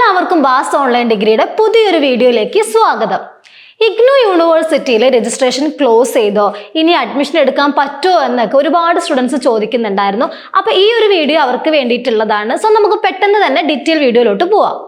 എല്ലാവർക്കും ബാസ് ഓൺലൈൻ ഡിഗ്രിയുടെ പുതിയൊരു വീഡിയോയിലേക്ക് സ്വാഗതം. ഇഗ്നോ യൂണിവേഴ്സിറ്റിയിൽ രജിസ്ട്രേഷൻ ക്ലോസ് ചെയ്തോ? ഇനി അഡ്മിഷൻ എടുക്കാൻ പറ്റുമോ എന്നൊക്കെ ഒരുപാട് സ്റ്റുഡൻസ് ചോദിക്കുന്നുണ്ടായിരുന്നു. അപ്പോൾ ഈ ഒരു വീഡിയോ അവർക്ക് വേണ്ടിയിട്ടുള്ളതാണ്. സോ നമുക്ക് പെട്ടെന്ന് തന്നെ ഡീറ്റെയിൽ വീഡിയോയിലോട്ട് പോവാം.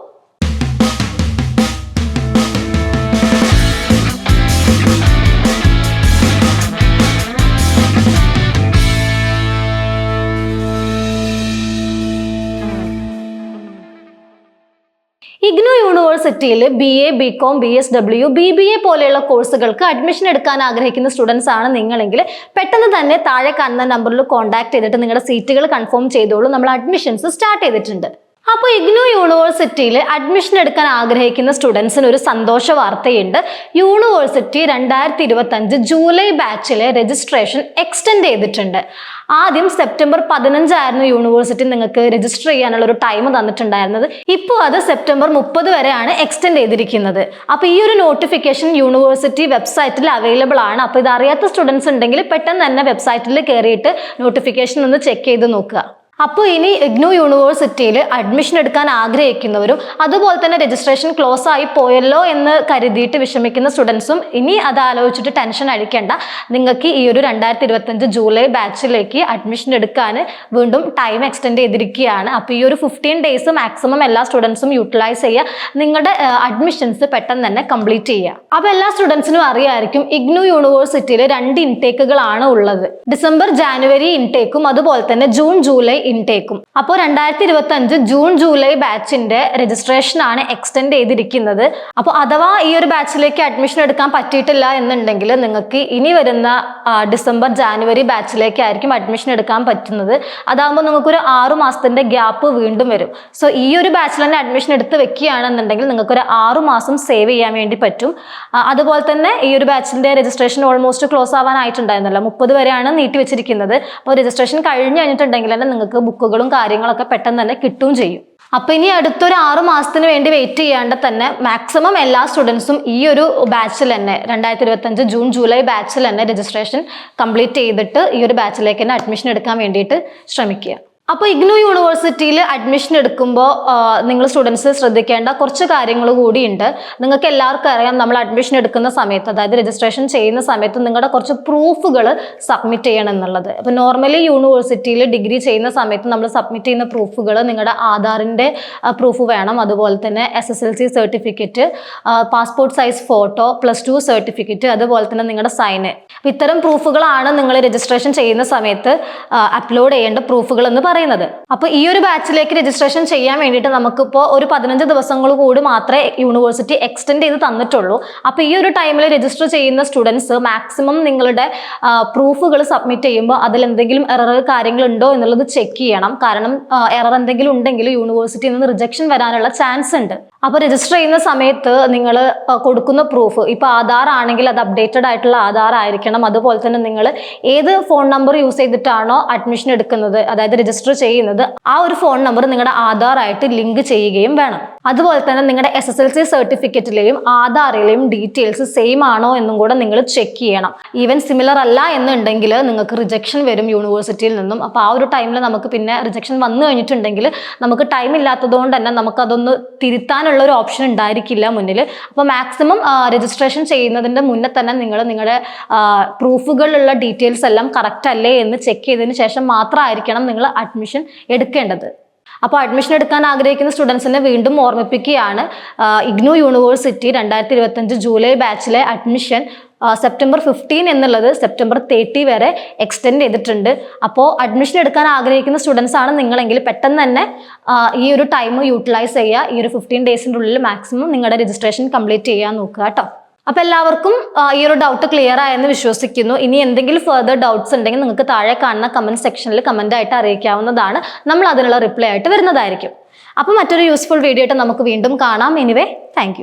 ഇഗ്നു യൂണിവേഴ്സിറ്റിയിൽ B A B com B S W B B A പോലെയുള്ള കോഴ്സുകൾക്ക് അഡ്മിഷൻ എടുക്കാൻ ആഗ്രഹിക്കുന്ന സ്റ്റുഡൻസ് ആണ് നിങ്ങളെങ്കിൽ പെട്ടെന്ന് തന്നെ താഴെ കാണുന്ന നമ്പറിൽ കോൺടാക്ട് ചെയ്തിട്ട് നിങ്ങളുടെ സീറ്റുകൾ കൺഫേം ചെയ്തോളൂ. നമ്മൾ അഡ്മിഷൻസ് സ്റ്റാർട്ട് ചെയ്തിട്ടുണ്ട്. അപ്പോൾ ഇഗ്നു യൂണിവേഴ്സിറ്റിയിൽ അഡ്മിഷൻ എടുക്കാൻ ആഗ്രഹിക്കുന്ന സ്റ്റുഡൻസിന് ഒരു സന്തോഷ വാർത്തയുണ്ട്. യൂണിവേഴ്സിറ്റി രണ്ടായിരത്തി ഇരുപത്തഞ്ച് ജൂലൈ ബാച്ചിലെ രജിസ്ട്രേഷൻ എക്സ്റ്റെൻഡ് ചെയ്തിട്ടുണ്ട്. ആദ്യം സെപ്റ്റംബർ പതിനഞ്ചായിരുന്നു യൂണിവേഴ്സിറ്റി നിങ്ങൾക്ക് രജിസ്റ്റർ ചെയ്യാനുള്ള ഒരു ടൈം തന്നിട്ടുണ്ടായിരുന്നത്. ഇപ്പോൾ അത് സെപ്റ്റംബർ മുപ്പത് വരെയാണ് എക്സ്റ്റെൻഡ് ചെയ്തിരിക്കുന്നത്. അപ്പോൾ ഈ ഒരു നോട്ടിഫിക്കേഷൻ യൂണിവേഴ്സിറ്റി വെബ്സൈറ്റിൽ അവൈലബിൾ ആണ്. അപ്പോൾ ഇത് അറിയാത്ത സ്റ്റുഡൻസ് ഉണ്ടെങ്കിൽ പെട്ടെന്ന് തന്നെ വെബ്സൈറ്റിൽ കയറിയിട്ട് നോട്ടിഫിക്കേഷൻ ഒന്ന് ചെക്ക് ചെയ്ത് നോക്കുക. അപ്പോൾ ഇനി ഇഗ്നു യൂണിവേഴ്സിറ്റിയിൽ അഡ്മിഷൻ എടുക്കാൻ ആഗ്രഹിക്കുന്നവരും അതുപോലെ തന്നെ രജിസ്ട്രേഷൻ ക്ലോസ് ആയി പോയല്ലോ എന്ന് കരുതിയിട്ട് വിഷമിക്കുന്ന സ്റ്റുഡൻസും ഇനി അത് ആലോചിച്ചിട്ട് ടെൻഷൻ അടിക്കേണ്ട. നിങ്ങൾക്ക് ഈ ഒരു രണ്ടായിരത്തി ഇരുപത്തഞ്ച് ജൂലൈ ബാച്ചിലേക്ക് അഡ്മിഷൻ എടുക്കാൻ വീണ്ടും ടൈം എക്സ്റ്റെൻഡ് ചെയ്തിരിക്കുകയാണ്. അപ്പോൾ ഈ ഒരു ഫിഫ്റ്റീൻ ഡേയ്സ് മാക്സിമം എല്ലാ സ്റ്റുഡൻസും യൂട്ടിലൈസ് ചെയ്യുക. നിങ്ങളുടെ അഡ്മിഷൻസ് പെട്ടെന്ന് തന്നെ കംപ്ലീറ്റ് ചെയ്യുക. അപ്പോൾ എല്ലാ സ്റ്റുഡൻസിനും അറിയായിരിക്കും ഇഗ്നു യൂണിവേഴ്സിറ്റിയിൽ രണ്ട് ഇൻടേക്കുകളാണ് ഉള്ളത്. ഡിസംബർ ജാനുവരി ഇൻടേക്കും അതുപോലെ തന്നെ ജൂൺ ജൂലൈ ഇൻടേക്കും. അപ്പോൾ രണ്ടായിരത്തി ഇരുപത്തി അഞ്ച് ജൂൺ ജൂലൈ ബാച്ചിന്റെ രജിസ്ട്രേഷൻ ആണ് എക്സ്റ്റെൻഡ് ചെയ്തിരിക്കുന്നത്. അപ്പോൾ അഥവാ ഈ ഒരു ബാച്ചിലേക്ക് അഡ്മിഷൻ എടുക്കാൻ പറ്റിയിട്ടില്ല എന്നുണ്ടെങ്കിൽ നിങ്ങൾക്ക് ഇനി വരുന്ന ഡിസംബർ ജാനുവരി ബാച്ചിലേക്കായിരിക്കും അഡ്മിഷൻ എടുക്കാൻ പറ്റുന്നത്. അതാകുമ്പോൾ നിങ്ങൾക്കൊരു ആറു മാസത്തിന്റെ ഗ്യാപ്പ് വീണ്ടും വരും. സോ ഈ ഒരു ബാച്ചിൽ തന്നെ അഡ്മിഷൻ എടുത്ത് വെക്കുകയാണെന്നുണ്ടെങ്കിൽ നിങ്ങൾക്കൊരു ആറു മാസം സേവ് ചെയ്യാൻ വേണ്ടി പറ്റും. അതുപോലെ തന്നെ ഈ ഒരു ബാച്ചിന്റെ രജിസ്ട്രേഷൻ ഓൾമോസ്റ്റ് ക്ലോസ് ആവാനായിട്ടുണ്ടായിരുന്നല്ലോ. മുപ്പത് വരെയാണ് നീട്ടി വെച്ചിരിക്കുന്നത്. അപ്പോൾ രജിസ്ട്രേഷൻ കഴിഞ്ഞ് കഴിഞ്ഞിട്ടുണ്ടെങ്കിൽ തന്നെ നിങ്ങൾക്ക് ബുക്കുകളും കാര്യങ്ങളൊക്കെ പെട്ടെന്ന് തന്നെ കിട്ടുകയും ചെയ്യും. അപ്പൊ ഇനി അടുത്തൊരു ആറു മാസത്തിന് വേണ്ടി വെയിറ്റ് ചെയ്യാണ്ട് തന്നെ മാക്സിമം എല്ലാ സ്റ്റുഡൻസും ഈ ഒരു ബാച്ചിൽ തന്നെ രണ്ടായിരത്തി ഇരുപത്തഞ്ച് ജൂൺ ജൂലൈ ബാച്ചിൽ തന്നെ രജിസ്ട്രേഷൻ കംപ്ലീറ്റ് ചെയ്തിട്ട് ഈ ഒരു ബാച്ചിലേക്ക് തന്നെ അഡ്മിഷൻ എടുക്കാൻ വേണ്ടിയിട്ട് ശ്രമിക്കുക. അപ്പോൾ ഇഗ്നു യൂണിവേഴ്സിറ്റിയിൽ അഡ്മിഷൻ എടുക്കുമ്പോൾ നിങ്ങൾ സ്റ്റുഡൻസ് ശ്രദ്ധിക്കേണ്ട കുറച്ച് കാര്യങ്ങൾ കൂടിയുണ്ട്. നിങ്ങൾക്ക് എല്ലാവർക്കും അറിയാം നമ്മൾ അഡ്മിഷൻ എടുക്കുന്ന സമയത്ത് അതായത് രജിസ്ട്രേഷൻ ചെയ്യുന്ന സമയത്ത് നിങ്ങളുടെ കുറച്ച് പ്രൂഫുകൾ സബ്മിറ്റ് ചെയ്യണം എന്നുള്ളത്. അപ്പോൾ നോർമലി യൂണിവേഴ്സിറ്റിയിൽ ഡിഗ്രി ചെയ്യുന്ന സമയത്ത് നമ്മൾ സബ്മിറ്റ് ചെയ്യുന്ന പ്രൂഫുകൾ നിങ്ങളുടെ ആധാറിന്റെ പ്രൂഫ് വേണം. അതുപോലെ തന്നെ S S L C certificate passport size photo plus two certificate അതുപോലെ തന്നെ നിങ്ങളുടെ സൈന് ഇത്തരം പ്രൂഫുകളാണ് നിങ്ങൾ രജിസ്ട്രേഷൻ ചെയ്യുന്ന സമയത്ത് അപ്ലോഡ് ചെയ്യേണ്ട പ്രൂഫുകൾ എന്ന് പറയുന്നത് അപ്പോൾ ഈ ഒരു ബാച്ചിലേക്ക് രജിസ്ട്രേഷൻ ചെയ്യാൻ വേണ്ടിയിട്ട് നമുക്കിപ്പോൾ ഒരു പതിനഞ്ച് ദിവസങ്ങൾ കൂടി മാത്രമേ യൂണിവേഴ്സിറ്റി എക്സ്റ്റെൻഡ് ചെയ്ത് തന്നിട്ടുള്ളൂ. അപ്പോൾ ഈ ഒരു ടൈമിൽ രജിസ്റ്റർ ചെയ്യുന്ന സ്റ്റുഡൻസ് മാക്സിമം നിങ്ങളുടെ പ്രൂഫുകൾ സബ്മിറ്റ് ചെയ്യുമ്പോൾ അതിൽ എന്തെങ്കിലും എറർ കാര്യങ്ങൾ ഉണ്ടോ എന്നുള്ളത് ചെക്ക് ചെയ്യണം. കാരണം എറർ എന്തെങ്കിലും ഉണ്ടെങ്കിൽ യൂണിവേഴ്സിറ്റിയിൽ നിന്ന് റിജക്ഷൻ വരാനുള്ള ചാൻസ് ഉണ്ട്. അപ്പോൾ രജിസ്റ്റർ ചെയ്യുന്ന സമയത്ത് നിങ്ങൾ കൊടുക്കുന്ന പ്രൂഫ് ഇപ്പോൾ ആധാർ ആണെങ്കിൽ അത് അപ്ഡേറ്റഡ് ആയിട്ടുള്ള ആധാർ ആയിരിക്കണം. അതുപോലെ തന്നെ നിങ്ങൾ ഏത് ഫോൺ നമ്പർ യൂസ് ചെയ്തിട്ടാണോ അഡ്മിഷൻ എടുക്കുന്നത് അതായത് രജിസ്റ്റർ ചെയ്യുന്നത് ആ ഒരു ഫോൺ നമ്പർ നിങ്ങളുടെ ആധാറായിട്ട് ലിങ്ക് ചെയ്യുകയും വേണം. അതുപോലെ തന്നെ നിങ്ങളുടെ എസ് എസ് എൽ സി സർട്ടിഫിക്കറ്റിലെയും ആധാറിലെയും ഡീറ്റെയിൽസ് സെയിം ആണോ എന്നും കൂടെ നിങ്ങൾ ചെക്ക് ചെയ്യണം. ഈവൻ സിമിലർ അല്ല എന്നുണ്ടെങ്കിൽ നിങ്ങൾക്ക് റിജക്ഷൻ വരും യൂണിവേഴ്സിറ്റിയിൽ നിന്നും. അപ്പോൾ ആ ഒരു ടൈമിൽ നമുക്ക് പിന്നെ റിജക്ഷൻ വന്നു കഴിഞ്ഞിട്ടുണ്ടെങ്കിൽ നമുക്ക് ടൈം ഇല്ലാത്തതുകൊണ്ട് തന്നെ നമുക്കതൊന്ന് തിരുത്താനുള്ള ഒരു ഓപ്ഷൻ ഉണ്ടായിരിക്കില്ല മുന്നിൽ അപ്പോൾ മാക്സിമം രജിസ്ട്രേഷൻ ചെയ്യുന്നതിന്റെ മുന്നേ തന്നെ നിങ്ങൾ നിങ്ങളുടെ പ്രൂഫുകളുള്ള ഡീറ്റെയിൽസ് എല്ലാം കറക്റ്റ് അല്ലേ എന്ന് ചെക്ക് ചെയ്തതിന് ശേഷം മാത്രമായിരിക്കണം നിങ്ങൾ അഡ്മിഷൻ എടുക്കേണ്ടത്. അപ്പോൾ അഡ്മിഷൻ എടുക്കാൻ ആഗ്രഹിക്കുന്ന സ്റ്റുഡൻസിനെ വീണ്ടും ഓർമ്മിപ്പിക്കുകയാണ്. ഇഗ്നു യൂണിവേഴ്സിറ്റി രണ്ടായിരത്തി ഇരുപത്തഞ്ച് ജൂലൈ ബാച്ചിലെ അഡ്മിഷൻ സെപ്റ്റംബർ ഫിഫ്റ്റീൻ എന്നുള്ളത് സെപ്റ്റംബർ തേർട്ടി വരെ എക്സ്റ്റെൻഡ് ചെയ്തിട്ടുണ്ട്. അപ്പോൾ അഡ്മിഷൻ എടുക്കാൻ ആഗ്രഹിക്കുന്ന സ്റ്റുഡൻസ് ആണ് നിങ്ങളെങ്കിൽ പെട്ടെന്ന് തന്നെ ഈ ഒരു ടൈം യൂട്ടിലൈസ് ചെയ്യുക. ഈ ഒരു ഫിഫ്റ്റീൻ ഡേയ്സിന്റെ ഉള്ളിൽ മാക്സിമം നിങ്ങളുടെ രജിസ്ട്രേഷൻ കംപ്ലീറ്റ് ചെയ്യാൻ നോക്കുക കേട്ടോ. അപ്പൊ എല്ലാവർക്കും ഈ ഒരു ഡൗട്ട് ക്ലിയർ ആയെന്ന് വിശ്വസിക്കുന്നു. ഇനി എന്തെങ്കിലും ഫെർദർ ഡൗട്ട്സ് ഉണ്ടെങ്കിൽ നിങ്ങൾക്ക് താഴെ കാണുന്ന കമന്റ് സെക്ഷനിൽ കമന്റ് ആയിട്ട് അറിയിക്കാവുന്നതാണ്. നമ്മൾ അതിനുള്ള റിപ്ലൈ ആയിട്ട് വരുന്നതായിരിക്കും. അപ്പൊ മറ്റൊരു യൂസ്ഫുൾ വീഡിയോ ആയിട്ട് നമുക്ക് വീണ്ടും കാണാം. Anyway thank